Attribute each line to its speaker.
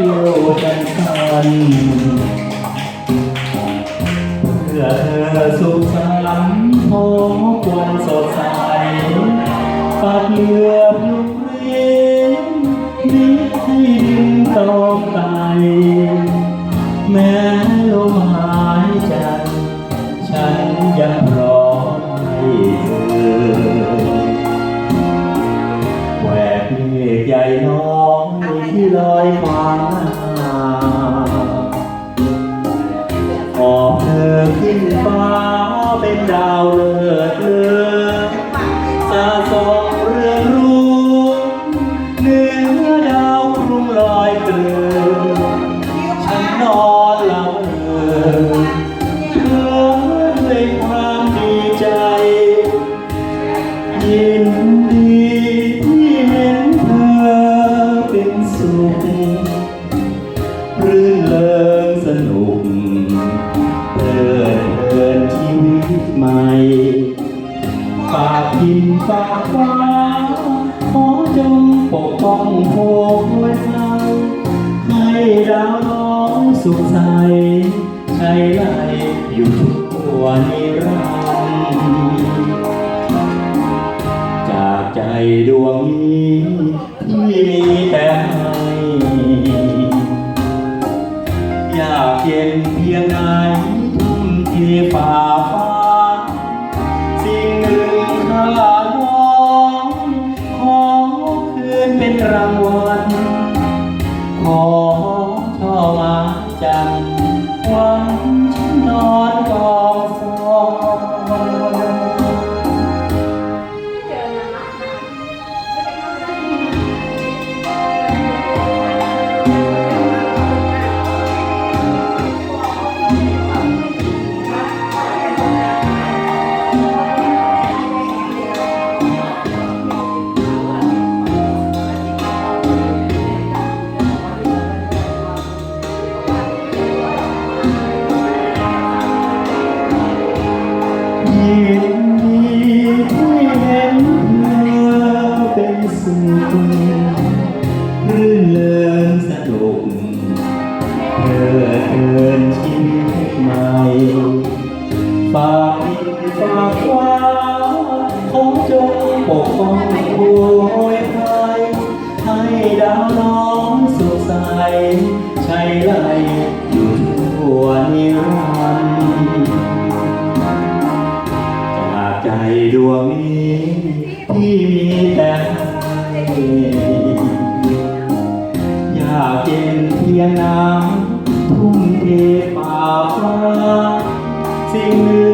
Speaker 1: ที่ยวกันกันเพื่อเธอสุขสันต์โอ้ควรสดใสฝากเหลือบลูกเรียนนิดให้ดึงตอมไตแม้ ลอยเกลือฉันนอนหลับเออเพื่อด้ความดีใจ ยินดีที่เห็นเธอเป็นสุขรื่นเริงสนุกเพลิดเพลินชีวิตใหม่ฝากพินฝากฟ้าขอจงปกป้องโพ สุขใสใช้ไหลอยู่ทุกวันนิรันจากใจดวงนี้ที่มีแต่ให้อยากเย็นเพียงไหนทุ่มเทฝ่า ร์วันฉันนอนากฟ้าขอจงปกป้องโวยภัยให้ดาวน้องสุขใสใช้ไหลอยู่ทั่วนิรันดร์จากใจดวงนี้ที่มีแต่ให้อยากเย็นเพียงน้ำทุ่มเทป่าฟ้าสิ่งห